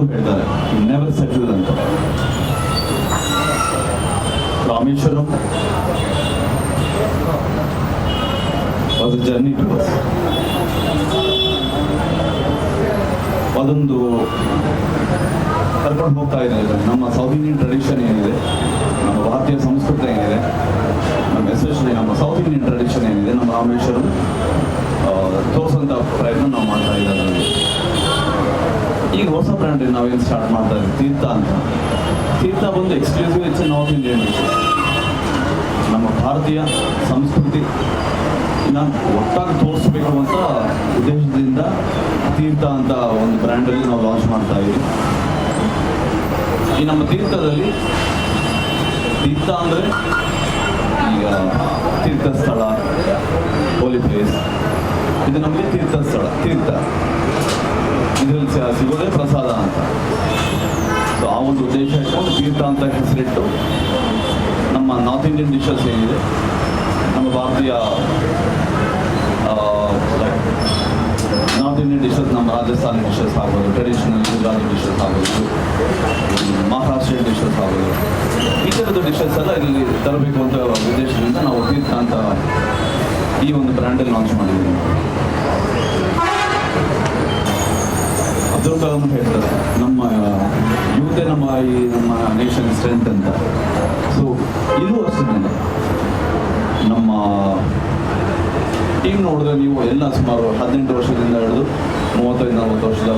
ಅಂತ ಹೇಳ್ತಾರೆ. Never settle ಅಂತ ರಾಮೇಶ್ವರಂ. ಅದು ಜರ್ನಿ ಟು ಅದೊಂದು ಕರ್ಕೊಂಡು ಹೋಗ್ತಾ ಇದ್ದಾರೆ ನಮ್ಮ ಸೌತ್ ಇಂಡಿಯನ್ ಟ್ರೆಡಿಷನ್ ಏನಿದೆ, ನಮ್ಮ ಭಾರತೀಯ ಸಂಸ್ಕೃತಿ ಏನಿದೆ, ನಮ್ಮ ಎಸ್ಪೆಷಲಿ ನಮ್ಮ ಸೌತ್ ಇಂಡಿಯನ್ ಟ್ರೆಡಿಷನ್ ಏನಿದೆ, ನಮ್ಮ ರಾಮೇಶ್ವರಂ ತೋರಿಸಂತ ಪ್ರಯತ್ನ ನಾವು ಮಾಡ್ತಾ ಹೊಸ ಬ್ರ್ಯಾಂಡ್ ಏನು ಸ್ಟಾರ್ಟ್ ಮಾಡ್ತಾ ಇದ್ದೀವಿ ತೀರ್ಥ ಅಂತ. ತೀರ್ಥ ಬಂದು exclusive it's north Indian dish ನಮ್ಮ ಭಾರತೀಯ ಸಂಸ್ಕೃತಿ ಒಟ್ಟಾಗಿ ತೋರಿಸ್ಬೇಕು ಅಂತ ಉದ್ದೇಶದಿಂದ ತೀರ್ಥ ಅಂತ ಒಂದು ಬ್ರ್ಯಾಂಡಲ್ಲಿ ನಾವು ಲಾಂಚ್ ಮಾಡ್ತಾ ಇದ್ದೀವಿ ಈ ನಮ್ಮ ತೀರ್ಥದಲ್ಲಿ ತೀರ್ಥ ಅಂದರೆ ಈಗ ತೀರ್ಥಸ್ಥಳ ಹೋಲಿ ಪ್ಲೇಸ್ ಇದು ನಮಗೆ ತೀರ್ಥಸ್ಥಳ ತೀರ್ಥ. ಇದರಲ್ಲಿ ಸಿಗೋದೇ ಪ್ರಸಾದ ಅಂತ. ಸೊ ಆ ಒಂದು ಉದ್ದೇಶ ಇಟ್ಕೊಂಡು ತೀರ್ಥ ಅಂತ ಹೆಸರಿಟ್ಟು ನಮ್ಮ ನಾರ್ತ್ ಇಂಡಿಯನ್ ಡಿಶಸ್ ಏನಿದೆ, ನಮ್ಮ ಭಾರತೀಯ ನಾರ್ತ್ ಇಂಡಿಯನ್ ಡಿಶಸ್ ನಮ್ಮ ರಾಜಸ್ಥಾನಿ ಡಿಶಸ್ ಆಗ್ಬೋದು ಟ್ರೆಡಿಷನಲ್ ಗುಜರಾತಿ ಡಿಶಸ್ ಆಗ್ಬೋದು, ಮಹಾರಾಷ್ಟ್ರೀಯ ಡಿಶಸ್ ಆಗ್ಬೋದು. ಈ ಥರದ ಡಿಶಸ್ ಎಲ್ಲ ಇಲ್ಲಿ ತರಬೇಕು ಅಂತ ಉದ್ದೇಶದಿಂದ ನಾವು ತೀರ್ಥ ಅಂತ ಈ ಒಂದು ಬ್ರ್ಯಾಂಡಲ್ಲಿ ಲಾಂಚ್ ಮಾಡಿದ್ದೀವಿ. ಕಲಾಂ ಹೇಳ್ತಾರೆ. ನಮ್ಮ ಯೂತೆ ನಮ್ಮ ಈ ನಮ್ಮ ನೇಷನ್ ಸ್ಟ್ರೆಂತ್ ಅಂತ. ಸೊ ಇದು ಅಷ್ಟೇ ನಮ್ಮ ಟೀಮ್ ನೋಡಿದ್ರೆ ನೀವು ಎಲ್ಲ ಸುಮಾರು ಹದಿನೆಂಟು ವರ್ಷದಿಂದ ಹಿಡಿದು ಮೂವತ್ತೈದು, ನಲವತ್ತು ವರ್ಷದ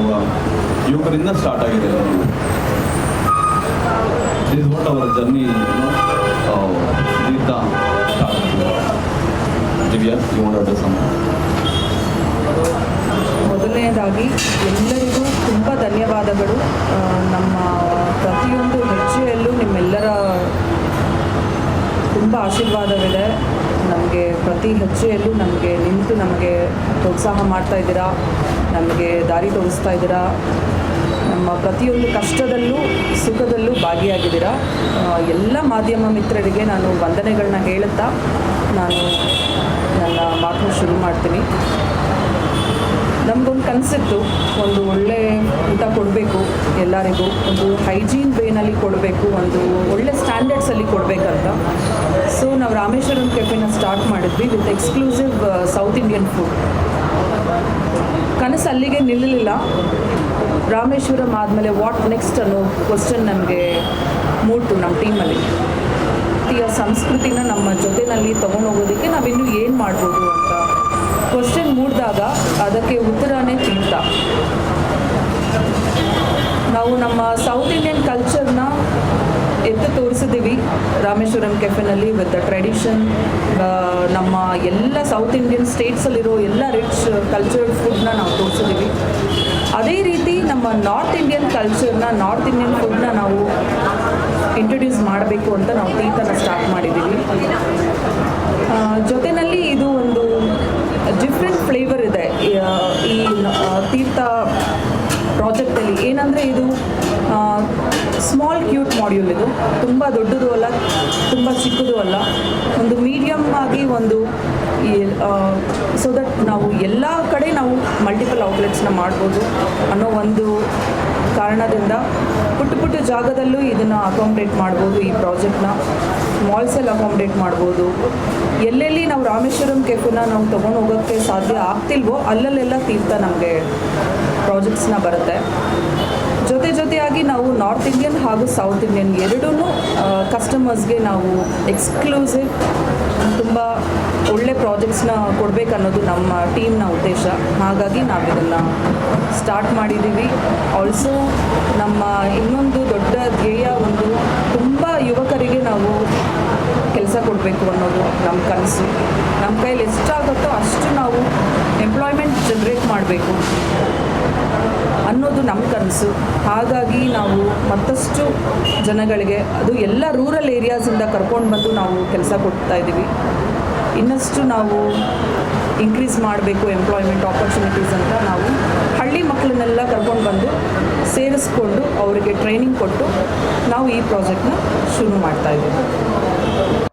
ಯುವಕರಿಂದ ಸ್ಟಾರ್ಟ್ ಆಗಿದೆ. This what our journey Divya ಮೊದಲನೇದಾಗಿ ಎಲ್ಲರಿಗೂ ಧನ್ಯವಾದಗಳು. ನಮ್ಮ ಪ್ರತಿಯೊಂದು ಹೆಜ್ಜೆಯಲ್ಲೂ ನಿಮ್ಮೆಲ್ಲರ ತುಂಬ ಆಶೀರ್ವಾದವಿದೆ. ನಮಗೆ ಪ್ರತಿ ಹೆಜ್ಜೆಯಲ್ಲೂ ನಮಗೆ ನಿಂತು ನಮಗೆ ಪ್ರೋತ್ಸಾಹ ಮಾಡ್ತಾ ಇದ್ದೀರಾ, ನಮಗೆ ದಾರಿ ತೋರಿಸ್ತಾ ಇದ್ದೀರಾ, ನಮ್ಮ ಪ್ರತಿಯೊಂದು ಕಷ್ಟದಲ್ಲೂ ಸುಖದಲ್ಲೂ ಭಾಗಿಯಾಗಿದ್ದೀರಾ. ಎಲ್ಲ ಮಾಧ್ಯಮ ಮಿತ್ರರಿಗೆ ನಾನು ವಂದನೆಗಳನ್ನ ಹೇಳುತ್ತಾ ನಾನು ನನ್ನ ಮಾತನ್ನು ಶುರು ಮಾಡ್ತೀನಿ. ನಮಗೊಂದು ಕನಸಿತ್ತು, ಒಂದು ಒಳ್ಳೆ ಊಟ ಕೊಡಬೇಕು ಎಲ್ಲರಿಗೂ, ಒಂದು ಹೈಜೀನ್ ವೇನಲ್ಲಿ ಕೊಡಬೇಕು, ಒಂದು ಒಳ್ಳೆ ಸ್ಟ್ಯಾಂಡರ್ಡ್ಸಲ್ಲಿ ಕೊಡಬೇಕಂತ. ಸೊ ನಾವು ರಾಮೇಶ್ವರಂ ಕೆಫೆನ ಸ್ಟಾರ್ಟ್ ಮಾಡಿದ್ವಿ with exclusive south Indian food ಕನಸು ಅಲ್ಲಿಗೆ ನಿಲ್ಲಲಿಲ್ಲ. ರಾಮೇಶ್ವರಂ ಆದಮೇಲೆ ವಾಟ್ ನೆಕ್ಸ್ಟ್ ಅನ್ನೋ ಕ್ವಶನ್ ನಮಗೆ ಮೂಡ್ತು ನಮ್ಮ ಟೀಮಲ್ಲಿ ಸಂಸ್ಕೃತಿನ ನಮ್ಮ ಜೊತೆನಲ್ಲಿ ತೊಗೊಂಡೋಗೋದಕ್ಕೆ ನಾವಿನ್ನೂ ಏನು ಮಾಡ್ಬೋದು ಅಂತ ಅದಕ್ಕೆ ಉತ್ತರನೇ ತೀರ್ಥ ನಾವು ನಮ್ಮ ಸೌತ್ ಇಂಡಿಯನ್ ಕಲ್ಚರ್ನ ಎದ್ದು ತೋರಿಸಿದ್ದೀವಿ. ರಾಮೇಶ್ವರಂ ಕೆಫೆನಲ್ಲಿ ವಿತ್ ದ ಟ್ರೆಡಿಷನ್ ನಮ್ಮ ಎಲ್ಲ ಸೌತ್ ಇಂಡಿಯನ್ ಸ್ಟೇಟ್ಸಲ್ಲಿರೋ ಎಲ್ಲ ರಿಚ್ ಕಲ್ಚರಲ್ ಫುಡ್ನ ನಾವು ತೋರಿಸಿದ್ದೀವಿ. ಅದೇ ರೀತಿ ನಮ್ಮ ನಾರ್ತ್ ಇಂಡಿಯನ್ ಕಲ್ಚರ್ನ ನಾರ್ತ್ ಇಂಡಿಯನ್ ಫುಡ್ನ ನಾವು ಇಂಟ್ರೊಡ್ಯೂಸ್ ಮಾಡಬೇಕು ಅಂತ ನಾವು ತೀರ್ಥನ ಸ್ಟಾರ್ಟ್ ಮಾಡಿದ್ದೀವಿ. ಜೊತೆಯಲ್ಲಿ ಇದು ಒಂದು ಡಿಫ್ರೆಂಟ್ ಫ್ಲೇವರ್ ಈ- ತೀರ್ಥ ಪ್ರಾಜೆಕ್ಟಲ್ಲಿ ಏನಂದರೆ ಇದು ಸ್ಮಾಲ್ ಕ್ಯೂಟ್ ಮಾಡ್ಯೂಲ್ ಇದು. ತುಂಬ ದೊಡ್ಡದು ಅಲ್ಲ, ತುಂಬ ಚಿಕ್ಕದು ಅಲ್ಲ. ಒಂದು ಮೀಡಿಯಮ್ ಆಗಿ ಒಂದು ಸೊ ದಟ್ ನಾವು ಎಲ್ಲ ಕಡೆ ನಾವು ಮಲ್ಟಿಪಲ್ ಔಟ್ಲೆಟ್ಸ್ನ ಮಾಡ್ಬೋದು ಅನ್ನೋ ಒಂದು ಕಾರಣದಿಂದ ಪುಟ್ಟ ಪುಟ್ಟ ಜಾಗದಲ್ಲೂ ಇದನ್ನು ಅಕಾಮಡೇಟ್ ಮಾಡ್ಬೋದು ಈ ಪ್ರಾಜೆಕ್ಟ್ನ. ಮಾಲ್ಸಲ್ಲಿ ಅಕಾಮಿಡೇಟ್ ಮಾಡ್ಬೋದು. ಎಲ್ಲೆಲ್ಲಿ ನಾವು ರಾಮೇಶ್ವರಂ ಕೆಫೆನ ನಾವು ತೊಗೊಂಡು ಹೋಗೋಕ್ಕೆ ಸಾಧ್ಯ ಆಗ್ತಿಲ್ವೋ ಅಲ್ಲಲ್ಲೆಲ್ಲ ತೀರ್ಥ ನಮಗೆ ಪ್ರಾಜೆಕ್ಟ್ಸ್ನ ಬರುತ್ತೆ. ಜೊತೆ ಜೊತೆಯಾಗಿ ನಾವು ನಾರ್ತ್ ಇಂಡಿಯನ್ ಹಾಗೂ ಸೌತ್ ಇಂಡಿಯನ್ ಎರಡೂ ಕಸ್ಟಮರ್ಸ್ಗೆ ನಾವು ಎಕ್ಸ್ಕ್ಲೂಸಿವ್ ತುಂಬ ಒಳ್ಳೆ ಪ್ರಾಜೆಕ್ಟ್ಸ್ನ ಕೊಡಬೇಕನ್ನೋದು ನಮ್ಮ ಟೀಮ್ನ ಉದ್ದೇಶ. ಹಾಗಾಗಿ ನಾವು ಇದನ್ನು ಸ್ಟಾರ್ಟ್ ಮಾಡಿದ್ದೀವಿ ಆಲ್ಸೋ ನಮ್ಮ ಇನ್ನೊಂದು ದೊಡ್ಡ ಧ್ಯೇಯ ಒಂದು ತುಂಬ ಯುವಕರಿಗೆ ನಾವು ಕೊಡಬೇಕು ಅನ್ನೋದು ನಮ್ಮ ಕನಸು. ನಮ್ಮ ಕೈಯಲ್ಲಿ ಎಷ್ಟಾಗುತ್ತೋ ಅಷ್ಟು ನಾವು ಎಂಪ್ಲಾಯ್ಮೆಂಟ್ ಜನ್ರೇಟ್ ಮಾಡಬೇಕು ಅನ್ನೋದು ನಮ್ಮ ಕನಸು. ಹಾಗಾಗಿ ನಾವು ಮತ್ತಷ್ಟು ಜನಗಳಿಗೆ, ಅದು ಎಲ್ಲ ರೂರಲ್ ಏರಿಯಾಸಿಂದ ಕರ್ಕೊಂಡು ಬಂದು ನಾವು ಕೆಲಸ ಕೊಡ್ತಾ ಇದ್ದೀವಿ. ಇನ್ನಷ್ಟು ನಾವು ಇನ್ಕ್ರೀಸ್ ಮಾಡಬೇಕು ಎಂಪ್ಲಾಯ್ಮೆಂಟ್ ಆಪರ್ಚುನಿಟೀಸ್ ಅಂತ ನಾವು ಹಳ್ಳಿ ಮಕ್ಕಳನ್ನೆಲ್ಲ ಕರ್ಕೊಂಡು ಬಂದು ಸೇರಿಸ್ಕೊಂಡು ಅವರಿಗೆ ಟ್ರೈನಿಂಗ್ ಕೊಟ್ಟು ನಾವು ಈ ಪ್ರಾಜೆಕ್ಟ್ನ ಶುರು ಮಾಡ್ತಾ ಇದ್ದೀವಿ.